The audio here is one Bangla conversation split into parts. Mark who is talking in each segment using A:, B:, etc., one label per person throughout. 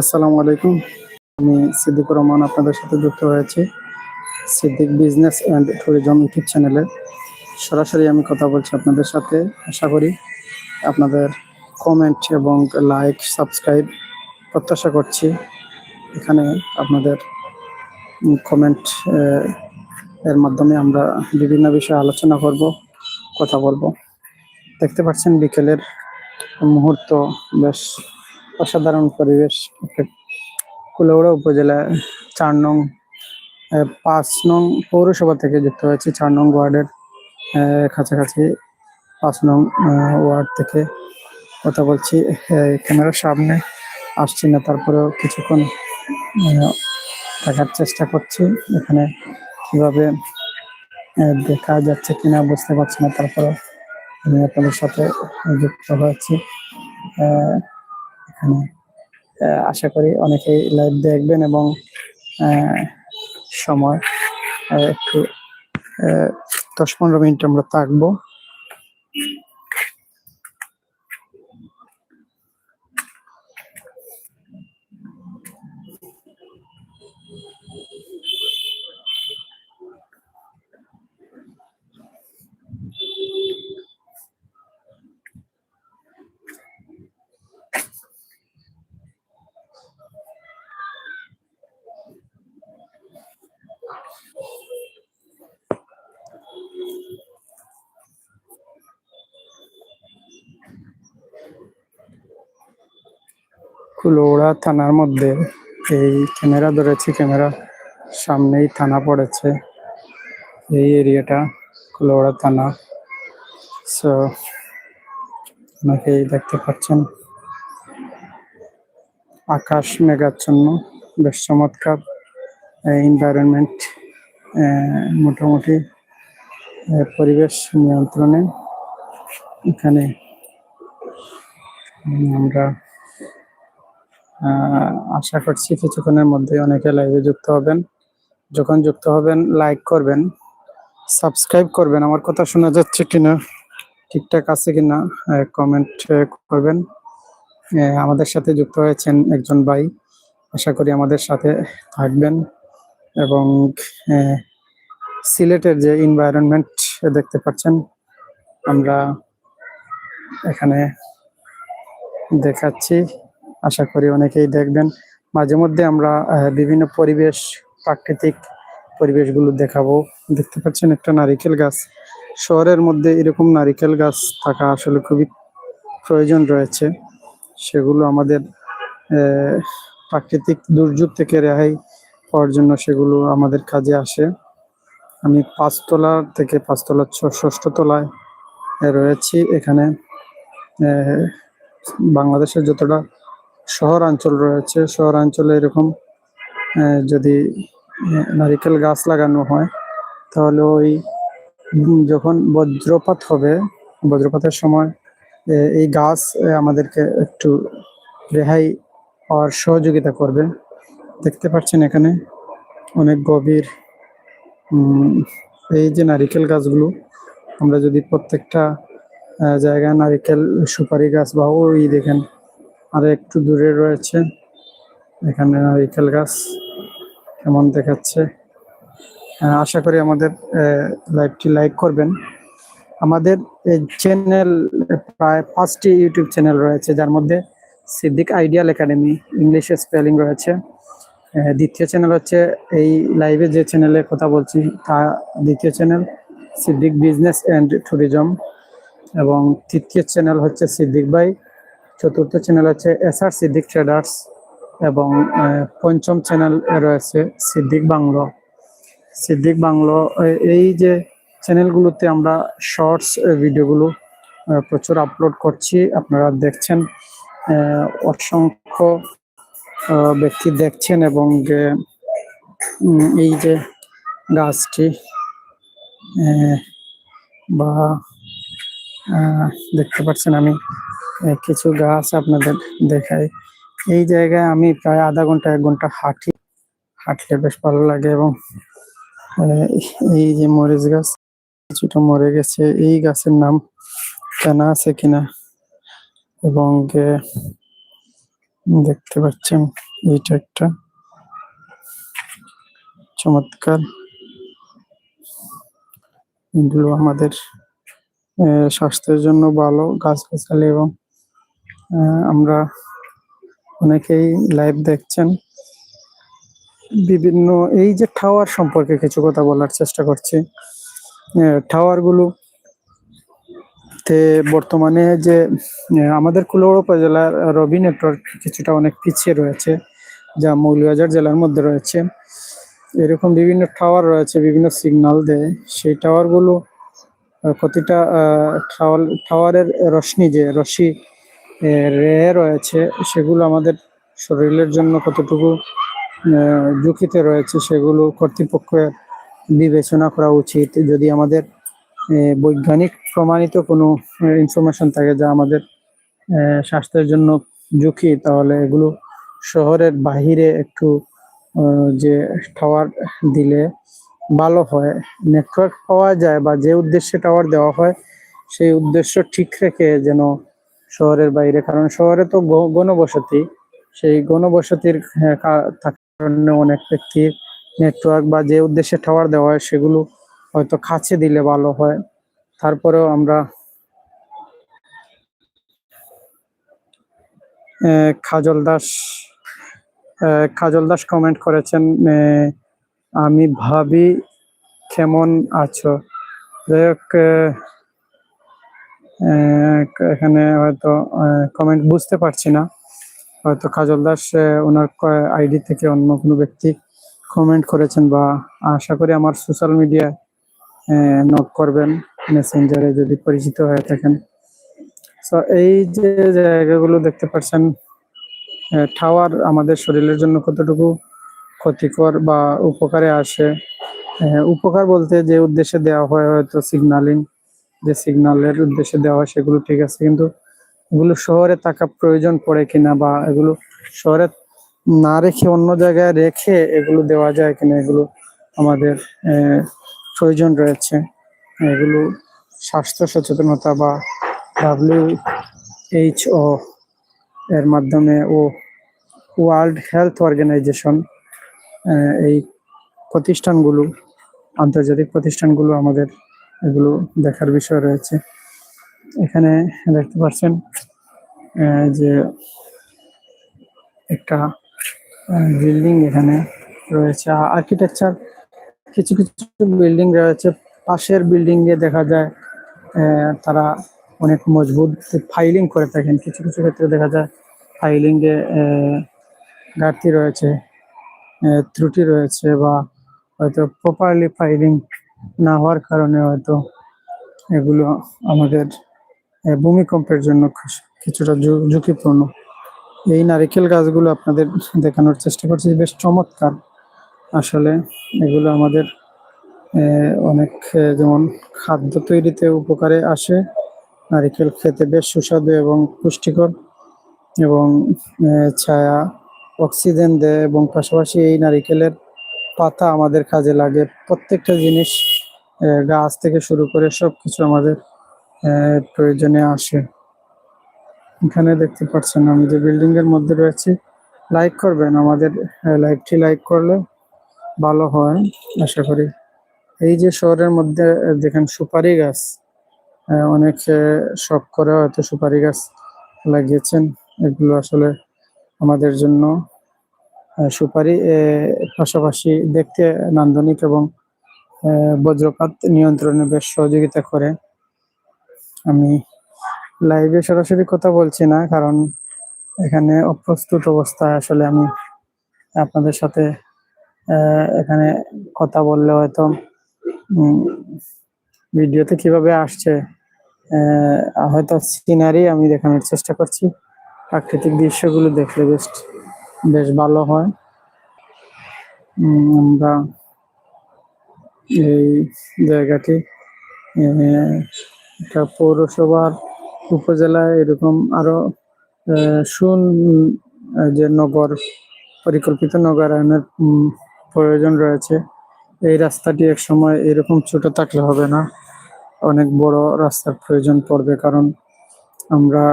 A: আসসালামু আলাইকুম। আমি সিদ্দিকুর রহমান আপনাদের সাথে যুক্ত হয়েছি। Siddique business and tourism YouTube চ্যানেলে সরাসরি আমি কথা বলছি আপনাদের সাথে। আশা করি আপনাদের কমেন্ট এবং লাইক সাবস্ক্রাইব প্রত্যাশা করছি। এখানে আপনাদের কমেন্ট এর মাধ্যমে আমরা বিভিন্ন বিষয়ে আলোচনা করব, কথা বলব। দেখতে পাচ্ছেন বিকেলের মুহূর্ত বেশ অসাধারণ পরিবেশ। কুলাউড়া উপজেলা চার নং পাঁচ নং পৌরসভা থেকে যুক্ত হয়েছে চার নং ওয়ার্ডের কাছাকাছি পাঁচ নং ওয়ার্ড থেকে কথা বলছি। ক্যামেরার সামনে আসছি না, তারপরেও কিছুক্ষণ দেখার চেষ্টা করছি এখানে কীভাবে দেখা যাচ্ছে কিনা বুঝতে পারছি না তারপরে আমি আপনাদের সাথে যুক্ত হয়েছি। এখানে আশা করি অনেকেই লাইভ দেখবেন এবং সময় একটু দশ পনেরো মিনিট আমরা থাকব। কুলোড়া থানার মধ্যে। এই ক্যামেরা ধরেছি, ক্যামেরা সামনেই থানা পড়েছে। এই এরিয়াটা কুলোড়া থানা। সো অনেকেই দেখতে পাচ্ছেন। আকাশ মেঘাচ্ছন্ন, বেশ চমৎকার। এনভায়রনমেন্ট মোটামুটি পরিবেশ নিয়ন্ত্রণে। এখানে আমরা আশা করছি কিছুক্ষণের মধ্যে অনেকে লাইভে যুক্ত হবেন। যখন যুক্ত হবেন লাইক করবেন সাবস্ক্রাইব করবেন। আমার কথা শোনা যাচ্ছে কিনা, ঠিকঠাক আছে কিনা কমেন্ট করবেন। আমাদের সাথে যুক্ত হয়েছেন একজন ভাই। আশা করি আমাদের সাথে থাকবেন এবং সিলেটের যে এনভায়রনমেন্ট দেখতে পাচ্ছেন, আমরা এখানে দেখাচ্ছি। আশা করি অনেকেই দেখবেন। মাঝে মধ্যে আমরা বিভিন্ন পরিবেশ, প্রাকৃতিক পরিবেশগুলো দেখাবো। দেখতে পাচ্ছেন একটা নারিকেল গাছ। শহরের মধ্যে এরকম নারিকেল গাছ থাকা আসলে খুবই প্রয়োজন রয়েছে। সেগুলো আমাদের প্রাকৃতিক দুর্যোগ থেকে রেহাই পাওয়ার জন্য সেগুলো আমাদের কাজে আসে। আমি পাঁচতলা থেকে পাঁচতলার ছ- ষষ্ঠ তলায় রয়েছি। এখানে বাংলাদেশের যতটা শহরাঞ্চল রয়েছে। শহরাঞ্চলে এরকম যদি নারিকেল গাছ লাগানো হয়, তাহলে ওই যখন বজ্রপাত হবে, বজ্রপাতের সময় এই গাছ আমাদেরকে একটু রেহাই হওয়ার সহযোগিতা করবে। দেখতে পাচ্ছেন এখানে অনেক গভীর এই যে নারিকেল গাছগুলো, আমরা যদি প্রত্যেকটা জায়গায় নারিকেল সুপারি গাছ বা ওই দেখেন আর একটু দূরে রয়েছে। এখানে নারিকেল গাছ কেমন দেখাচ্ছে। আহ, আশা করি আমাদের লাইভটি লাইক করবেন। আমাদের চ্যানেল প্রায় পাঁচটি ইউটিউব চ্যানেল রয়েছে যার মধ্যে সিদ্দিক আইডিয়াল একাডেমি ইংলিশে স্পেলিং রয়েছে। দ্বিতীয় চ্যানেল হচ্ছে এই লাইভে যে চ্যানেলে কথা বলছি তা দ্বিতীয় channel Siddique business and tourism এবং তৃতীয় চ্যানেল হচ্ছে সিদ্দিক ভাই চতুর্থ চ্যানেল আছে এস আর সিদ্দিক ট্রেডার্স এবং পঞ্চম চ্যানেল রয়েছে সিদ্দিক বাংলো সিদ্দিক বাংলো এই যে চ্যানেলগুলোতে আমরা শর্টস ভিডিওগুলো প্রচুর আপলোড করছি। আপনারা দেখছেন অসংখ্য ব্যক্তি দেখছেন এবং উম, এই যে গাছটি বা দেখতে পাচ্ছেন আমি। কিছু গাছ আপনাদের দেখাই। এই জায়গায় আমি প্রায় আধা ঘণ্টা এক ঘণ্টা হাঁটি। হাঁটলে বেশ ভালো লাগে এবং এই যে মরিচ গাছ কিছুটা মরে গেছে। এই গাছের নাম জানা আছে কিনা? এবং দেখতে পাচ্ছেন এইটা একটা চমৎকার এগুলো আমাদের স্বাস্থ্যের জন্য ভালো গাছগাছালি এবং আহ, আমরা অনেকেই লাইভ দেখছেন। বিভিন্ন এই যে টাওয়ার সম্পর্কে কিছু কথা বলার চেষ্টা করছি। টাওয়ারগুলো তে বর্তমানে যে আমাদের কুলাউড়া উপজেলার রবি নেটওয়ার্ক কিছুটা অনেক পিছিয়ে রয়েছে যা মৌলভীবাজার জেলার মধ্যে রয়েছে। এরকম বিভিন্ন টাওয়ার রয়েছে বিভিন্ন সিগন্যাল দেয়। সেই টাওয়ারগুলো আহ, প্রতিটা টাওয়ার টাওয়ারের রশ্মি যে রশ্মি রে রয়েছে, সেগুলো আমাদের শরীরের জন্য কতটুকু ঝুঁকিতে রয়েছে, সেগুলো কর্তৃপক্ষের বিবেচনা করা উচিত। যদি আমাদের বৈজ্ঞানিক প্রমাণিত কোনো ইনফরমেশন থাকে যা আমাদের স্বাস্থ্যের জন্য ঝুঁকি তাহলে এগুলো শহরের বাহিরে একটু যে টাওয়ার দিলে ভালো হয়। নেটওয়ার্ক পাওয়া যায় বা যে উদ্দেশ্যে টাওয়ার দেওয়া হয়, সেই উদ্দেশ্য ঠিক রেখে যেন শহরের বাইরে, কারণ শহরে তো গণবসতি। সেই কা- থাকার কারণে অনেক ব্যক্তি নেটওয়ার্ক বা যে উদ্দেশ্যে টাওয়ার দেওয়া হয়, সেগুলো হয়তো কাছে দিলে ভালো হয়। তারপরেও আমরা খাজল দাস খাজল দাস কমেন্ট করেছেন আমি ভাবি কেমন আছো? যাই হোক এখানে হয়তো কমেন্ট বুঝতে পারছি না। হয়তো কাজল দাস ওনার আইডি থেকে অন্য কোনো ব্যক্তি কমেন্ট করেছেন বা আশা করি আমার সোশ্যাল মিডিয়ায় নক করবেন মেসেঞ্জারে যদি পরিচিত হয়ে থাকেন। তো এই যে জায়গাগুলো দেখতে পাচ্ছেন টাওয়ার আমাদের শরীরের জন্য কতটুকু ক্ষতিকর বা উপকারে আসে? উপকার বলতে যে উদ্দেশ্যে দেওয়া হয় হয়তো সিগন্যালিং যে সিগন্যালের উদ্দেশ্যে দেওয়া সেগুলো ঠিক আছে, কিন্তু এগুলো শহরে থাকা প্রয়োজন পড়ে কিনা বা এগুলো শহরে না রেখে অন্য জায়গায় রেখে এগুলো দেওয়া যায় কিনা, এগুলো আমাদের প্রয়োজন রয়েছে। এগুলো স্বাস্থ্য সচেতনতা বা ডাব্লিউ এইচ ও এর মাধ্যমে ও ওয়ার্ল্ড হেলথ অর্গানাইজেশন এই প্রতিষ্ঠানগুলো, আন্তর্জাতিক প্রতিষ্ঠানগুলো আমাদের এগুলো দেখার বিষয় রয়েছে। এখানে দেখতে পাচ্ছেন যে একটা বিল্ডিং এখানে রয়েছে। আর্কিটেকচার, কিছু কিছু বিল্ডিং রয়েছে। পাশের বিল্ডিং এ দেখা যায় তারা অনেক মজবুত ফাইলিং করে থাকেন। কিছু কিছু ক্ষেত্রে দেখা যায়, ফাইলিং এ ঘাটতি রয়েছে ত্রুটি রয়েছে বা হয়তো প্রপারলি ফাইলিং না হওয়ার কারণে হয়তো এগুলো আমাদের ভূমিকম্পের জন্য কিছুটা ঝুঁকিপূর্ণ। এই নারিকেল গাছগুলো আপনাদের দেখানোর চেষ্টা করছি, বেশ চমৎকার। আসলে এগুলো আমাদের অনেক যেমন খাদ্য তৈরিতে উপকারে আসে। নারিকেল খেতে বেশ সুস্বাদু এবং পুষ্টিকর এবং ছায়া, অক্সিজেন দেয় এবং পাশাপাশি এই নারিকেলের পাতা আমাদের কাজে লাগে। প্রত্যেকটা জিনিস গাছ থেকে শুরু করে সবকিছু আমাদের প্রয়োজনে আসে। এখানে দেখতে পাচ্ছেন আমি যে বিল্ডিং এর মধ্যে রয়েছে। লাইক করবেন, আমাদের লাইভটি লাইক করলে ভালো হয়, আশা করি। এই যে শহরের মধ্যে দেখেন সুপারি গাছ অনেক শখ করে হয়তো সুপারি গাছ লাগিয়েছেন। এগুলো আসলে আমাদের জন্য সুপারি পাশাপাশি দেখতে নান্দনিক এবং বজ্রপাত নিয়ন্ত্রণে বেশ সহযোগিতা করে। আমি লাইভে সরাসরি কথা বলছি না, কারণ এখানে অপ্রস্তুত অবস্থায় আসলে আমি আপনাদের সাথে এখানে কথা বললে হয়তো ভিডিওতে কীভাবে আসছে হয়তো সিনারি আমি দেখানোর চেষ্টা করছি। প্রাকৃতিক দৃশ্যগুলো দেখলে বেশ বেশ ভালো হয়। আমরা এই জায়গাটি। একটা পৌরসভার উপজেলায় এরকম আরও সুন যে নগর, পরিকল্পিত নগরায়নের প্রয়োজন রয়েছে। এই রাস্তাটি এক সময় এরকম ছোট থাকলে হবে না। অনেক বড় রাস্তার প্রয়োজন পড়বে কারণ আমরা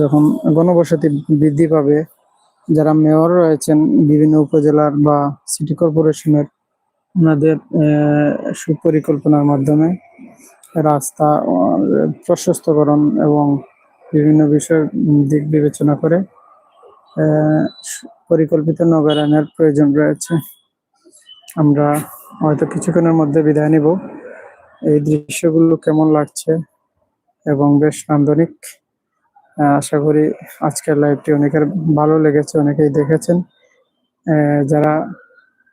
A: যখন গণবসতি বৃদ্ধি পাবে, যারা মেয়র রয়েছেন বিভিন্ন উপজেলার বা সিটি কর্পোরেশনের ওনাদের সুপরিকল্পনার মাধ্যমে রাস্তা প্রশস্তকরণ এবং বিভিন্ন বিষয় দিক বিবেচনা করে পরিকল্পিত নগরায়নের প্রয়োজন রয়েছে। আমরা হয়তো কিছুক্ষণের মধ্যে বিদায় নিব। এই দৃশ্যগুলো কেমন লাগছে এবং বেশ নান্দনিক আহ, আশা করি আজকের লাইভটি অনেকের ভালো লেগেছে অনেকেই দেখেছেন। যারা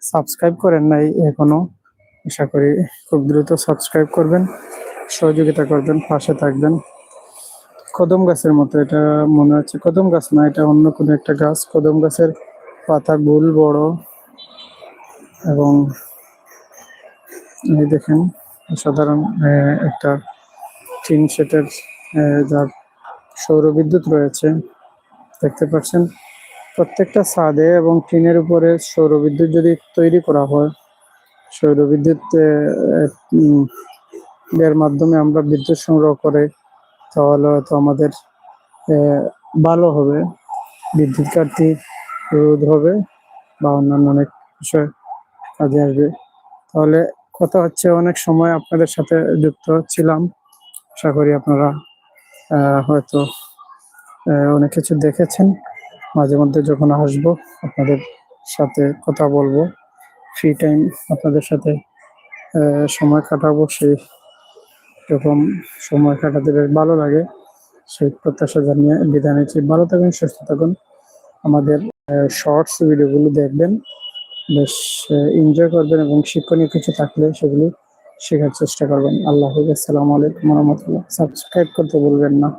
A: সাবস্ক্রাইব করেন নাই এখনও, আশা করি খুব দ্রুত সাবস্ক্রাইব করবেন, সহযোগিতা করবেন, পাশে থাকবেন। কদম গাছের মতো এটা মনে হচ্ছে, কদম গাছ না, এটা অন্য কোনো একটা গাছ। কদম গাছের পাতা গোল বড়। এবং এই দেখেন সাধারণ একটা টিন সেটের যার সৌর বিদ্যুৎ রয়েছে। দেখতে পাচ্ছেন? প্রত্যেকটা ছাদে এবং টিনের উপরে সৌর বিদ্যুৎ যদি তৈরি করা হয় সৌর বিদ্যুৎ এর মাধ্যমে আমরা বিদ্যুৎ সংগ্রহ করে, তাহলে হয়তো আমাদের ভালো হবে। বিদ্যুৎ ঘাটতি রোধ হবে বা অন্যান্য অনেক বিষয় কাজে আসবে। তাহলে কথা হচ্ছে অনেক সময় আপনাদের সাথে যুক্ত ছিলাম। আশা করি আপনারা হয়তো অনেক কিছু দেখেছেন। মাঝে মধ্যে যখন আসব, আপনাদের সাথে কথা বলব ফ্রি টাইম আপনাদের সাথে সময় কাটাবো, সেই রকম সময় কাটাতে বেশ ভালো লাগে। সেই প্রত্যাশা জানিয়ে বিদায় নিচ্ছি। ভালো থাকুন সুস্থ থাকুন। আমাদের শর্টস ভিডিওগুলো দেখবেন। বেশ এনজয় করবেন এবং শিক্ষণীয় কিছু থাকলে সেগুলি শেখার চেষ্টা করবেন। আল্লাহ হাফিজ। আসসালামু আলাইকুম রহমতুল্লাহ। সাবস্ক্রাইব করতে ভুলবেন না।